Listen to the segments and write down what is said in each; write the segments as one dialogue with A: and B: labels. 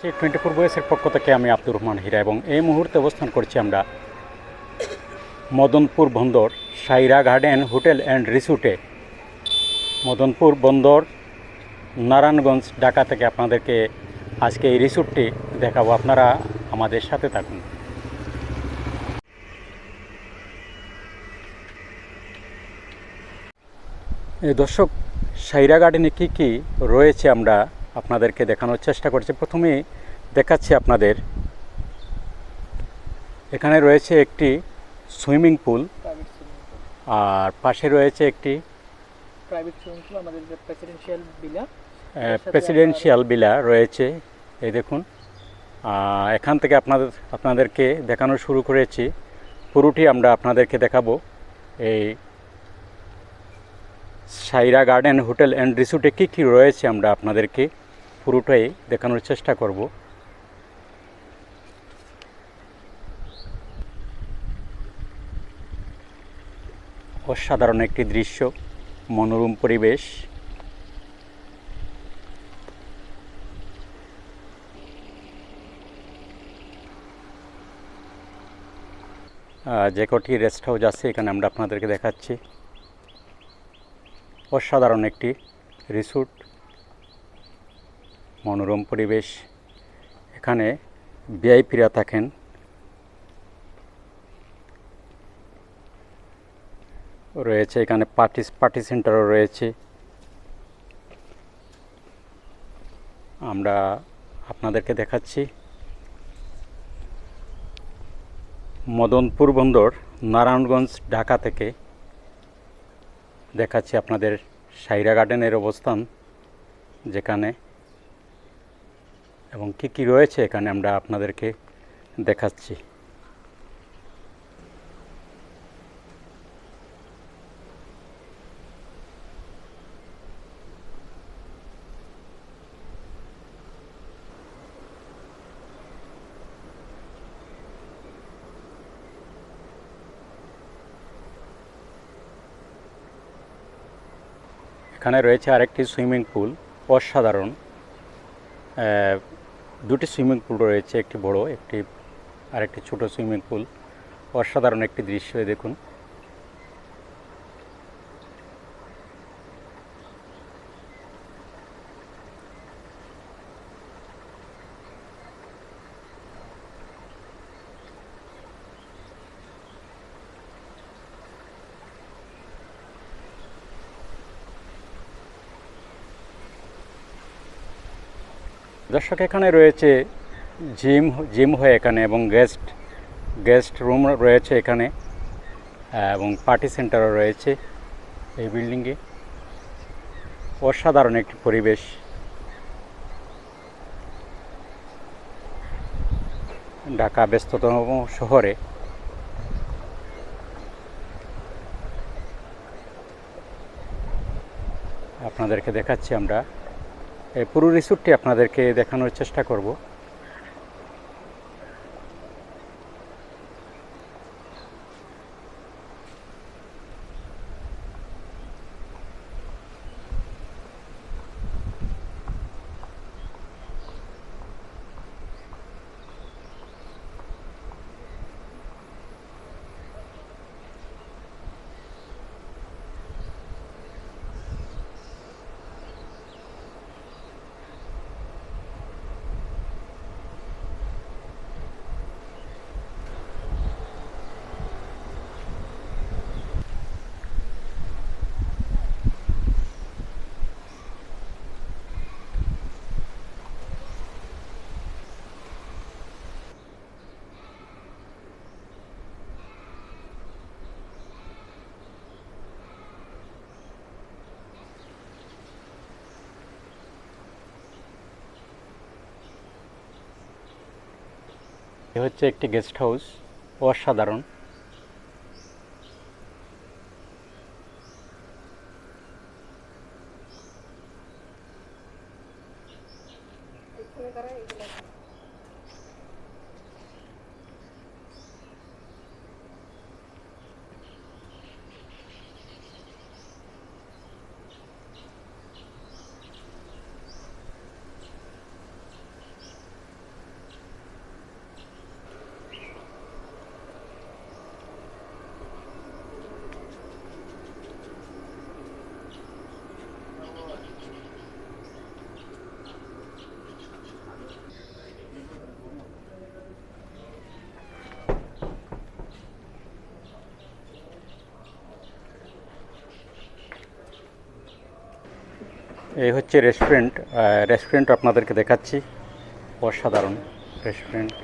A: Twenty four বয়েসের পক্ষ থেকে আমি আব্দুর রহমান হীরা এবং এই মুহূর্তে অবস্থান করছি আমরা মদনপুর বন্দর সাইরা গার্ডেন হোটেল অ্যান্ড রিসোর্টে। মদনপুর বন্দর নারায়ণগঞ্জ, ঢাকা থেকে আপনাদেরকে আজকে এই রিসোর্টটি দেখাবো। আপনারা আমাদের সাথে থাকুন। দর্শক, সাইরা গার্ডেনে কী কী রয়েছে আমরা আপনাদেরকে দেখানোর চেষ্টা করছি। প্রথমেই দেখাচ্ছি আপনাদের। এখানে রয়েছে একটি সুইমিং পুল আর পাশে রয়েছে একটি
B: প্রাইভেট সুইমিং পুল আমাদের প্রেসিডেন্সিয়াল বিলা
A: প্রেসিডেন্সিয়াল বিলা রয়েছে। এই দেখুন। এখান থেকে আপনাদের আপনাদেরকে দেখানো শুরু করেছি। পুরোটি আমরা আপনাদেরকে দেখাবো। এই সাইরা গার্ডেন হোটেল অ্যান্ড রিসোর্টে কী কী রয়েছে আমরা আপনাদেরকে পুরোটাই দেখানোর চেষ্টা করব। অসাধারণ একটি দৃশ্য, মনোরম পরিবেশ। যে কটি রেস্ট হাউস আছে এখানে আমরা আপনাদেরকে দেখাচ্ছি। অসাধারণ একটি রিসোর্ট, মনোরম পরিবেশ। এখানে ভিআইপিরা থাকেন। রয়েছে এখানে পার্টি পার্টি সেন্টারও রয়েছে। আমরা আপনাদেরকে দেখাচ্ছি। মদনপুর বন্দর, নারায়ণগঞ্জ, ঢাকা থেকে দেখাচ্ছি আপনাদের সাইরা গার্ডেনের অবস্থান যেখানে এবং কি কি রয়েছে এখানে আমরা আপনাদেরকে দেখাচ্ছি। এখানে রয়েছে আরেকটি সুইমিং পুল, অসাধারণ। দুটি সুইমিং পুল রয়েছে, একটি বড়, একটি, আরেকটি ছোট সুইমিং পুল। অসাধারণ একটি দৃশ্য দেখুন। দর্শক, এখানে রয়েছে জিম জিম হয় এখানে এবং গেস্ট গেস্ট রুম রয়েছে এখানে এবং পার্টি সেন্টারও রয়েছে এই বিল্ডিংয়ে। অসাধারণ একটি পরিবেশ। ঢাকা ব্যস্ততম শহরে। আপনাদেরকে দেখাচ্ছি আমরা। পুরো রিসোর্টটি আপনাদেরকে দেখানোর চেষ্টা করব। এ হচ্ছে একটি গেস্ট হাউস অসাধারণ। এই হচ্ছে রেস্টুরেন্ট রেস্টুরেন্ট আপনাদেরকে দেখাচ্ছি। অসাধারণ রেস্টুরেন্ট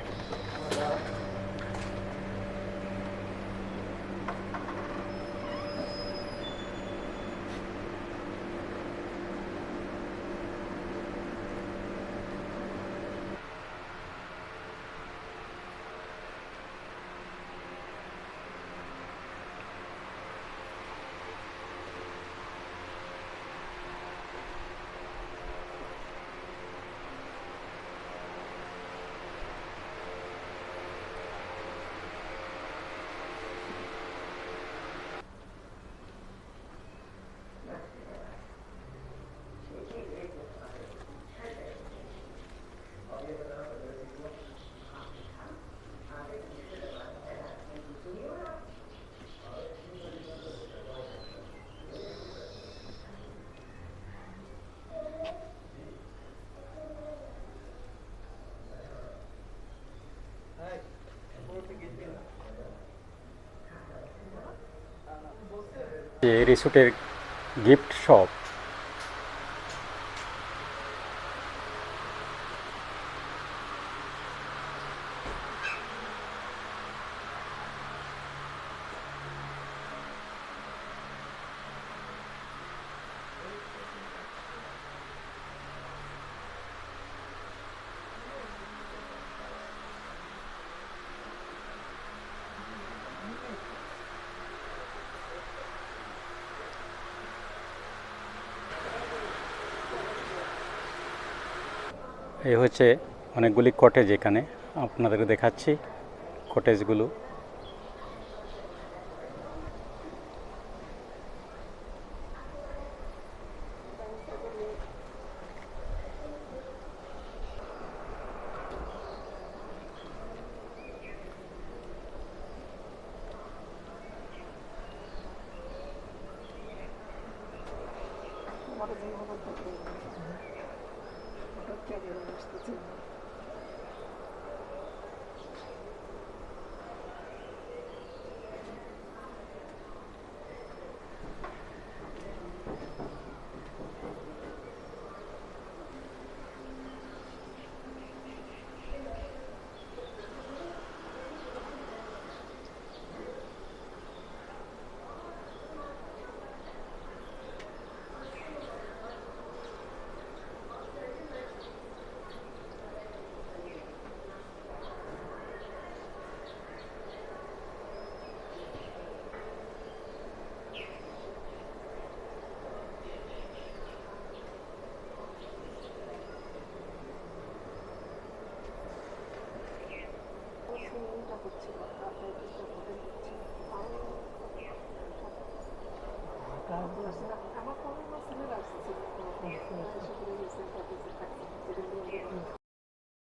A: রিসোর্টের গিফট শপ এই হচ্ছে অনেকগুলি কটেজ এখানে। আপনাদের দেখাচ্ছি কটেজগুলো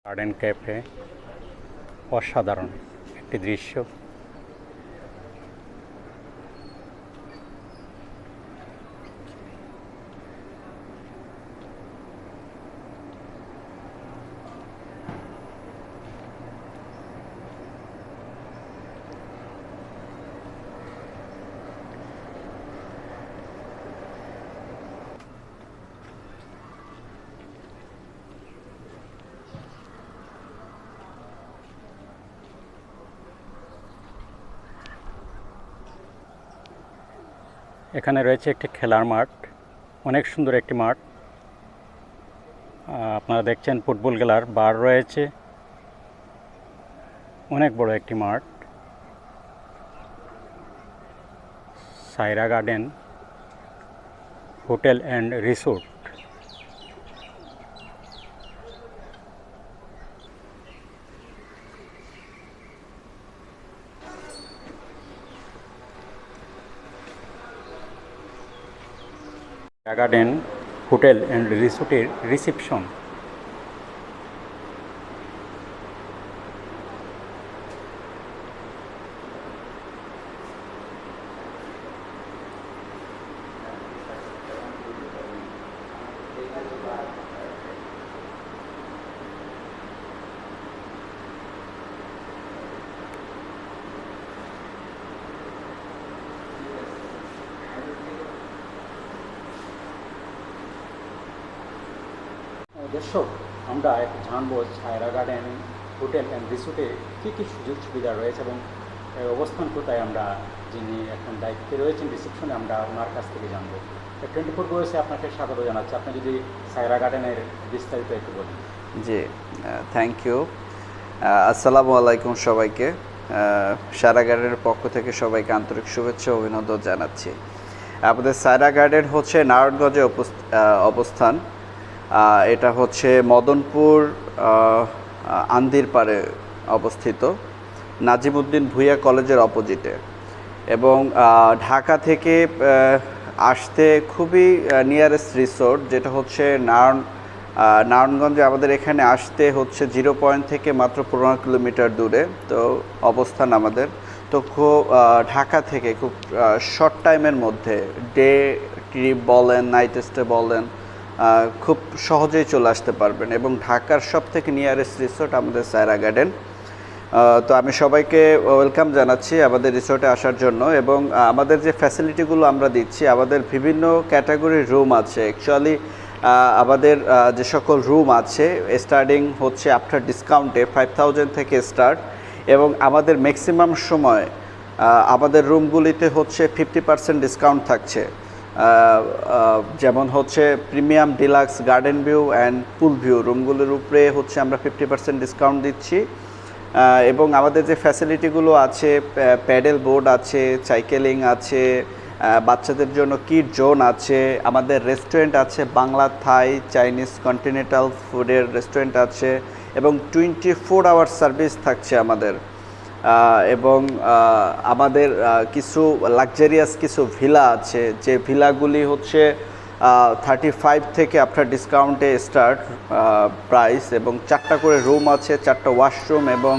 A: গার্ডেন ক্যাফে অসাধারণ একটি দৃশ্য। এখানে রয়েছে একটি খেলার মাঠ, অনেক সুন্দর একটি মাঠ। আপনারা দেখছেন ফুটবল খেলার বার রয়েছে। অনেক বড় একটি মাঠ। Saira garden, hotel and resort. Garden hotel and রিসোর্টের রিসেপশন। দর্শক, আমরা একটু জানব ছায়রা গার্ডেন, হোটেল অ্যান্ড রিসোর্টে কী কী সুযোগ সুবিধা রয়েছে এবং অবস্থান কোথায় আমরা, যিনি এখন দায়িত্বে রয়েছেন রিসেপশনে, আমরা ওনার কাছ থেকে জানব। টোয়েন্টি ফোর বয়সে আপনাকে স্বাগত জানাচ্ছি। আপনি যদি সায়রা গার্ডেনের বিস্তারিত একটু বলেন।
C: জি থ্যাংক ইউ আসসালামু আলাইকুম সবাইকে। সারা গার্ডেনের পক্ষ থেকে সবাইকে আন্তরিক শুভেচ্ছা অভিনন্দন জানাচ্ছি। আমাদের সায়রা গার্ডেন হচ্ছে নারায়ণগঞ্জে অবস্থান। এটা হচ্ছে মদনপুর আন্দির পাড়ে অবস্থিত, নাজিমুদ্দিন ভুইয়া কলেজের অপোজিটে। এবং ঢাকা থেকে আসতে খুবই নিয়ারেস্ট রিসোর্ট যেটা হচ্ছে নারায়ণ নারায়ণগঞ্জে আমাদের এখানে আসতে হচ্ছে জিরো পয়েন্ট থেকে মাত্র পনেরো কিলোমিটার দূরে, তো অবস্থান আমাদের। তো খুব ঢাকা থেকে খুব শর্ট টাইমের মধ্যে ডে ট্রিপ বলেন নাইট স্টে বলেন খুব সহজেই চলে আসতে পারবেন এবং ঢাকার সব থেকে নিয়ারেস্ট রিসোর্ট আমাদের সায়রা গার্ডেন তো আমি সবাইকে ওয়েলকাম জানাচ্ছি আমাদের রিসোর্টে আসার জন্য এবং আমাদের যে ফ্যাসিলিটিগুলো আমরা দিচ্ছি, আমাদের বিভিন্ন ক্যাটাগরির রুম আছে। অ্যাকচুয়ালি আমাদের যে সকল রুম আছে স্টার্টিং হচ্ছে আফটার ডিসকাউন্টে ফাইভ থাউজেন্ড থেকে স্টার্ট এবং আমাদের ম্যাক্সিমাম সময় আমাদের রুমগুলিতে হচ্ছে ফিফটি পার্সেন্ট ডিসকাউন্ট থাকছে। যেমন হচ্ছে premium deluxe, garden view and pool view. রুমগুলোর উপরে হচ্ছে আমরা ফিফটি পার্সেন্ট ডিসকাউন্ট দিচ্ছি। এবং আমাদের যে ফ্যাসিলিটিগুলো আছে প্যাডেল বোর্ড আছে সাইকেলিং আছে বাচ্চাদের জন্য কিড জোন আছে, আমাদের রেস্টুরেন্ট আছে, বাংলা, থাই চাইনিজ কন্টিনেন্টাল ফুডের রেস্টুরেন্ট আছে এবং টোয়েন্টি ফোর আওয়ার সার্ভিস থাকছে আমাদের। এবং আমাদের কিছু লাক্সারিয়াস কিছু ভিলা আছে। যে ভিলাগুলি হচ্ছে থার্টি ফাইভ থেকে আপনার ডিসকাউন্টে স্টার্ট প্রাইস এবং চারটা করে রুম আছে, চারটা ওয়াশরুম এবং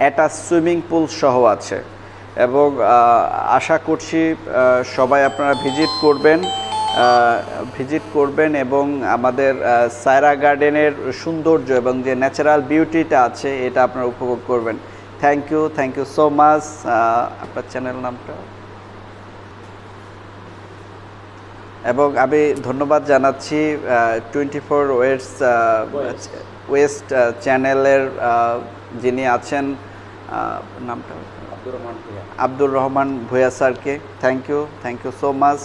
C: অ্যাটাচ সুইমিং পুল সহ আছে। এবং আশা করছি সবাই আপনারা ভিজিট করবেন ভিজিট করবেন এবং আমাদের সায়রা গার্ডেনের সৌন্দর্য এবং যে ন্যাচারাল বিউটিটা আছে, এটা আপনারা উপভোগ করবেন। Thank you thank you so much আপনার চ্যানেল নামটা। এবং আমি ধন্যবাদ জানাচ্ছি টোয়েন্টি ফোর ওয়েস্ট ওয়েস্ট চ্যানেলের যিনি আছেন নামটা।
A: আব্দুর রহমান ভূঁইয়া।
C: আব্দুর রহমান ভূয়া স্যারকে। Thank you thank you so much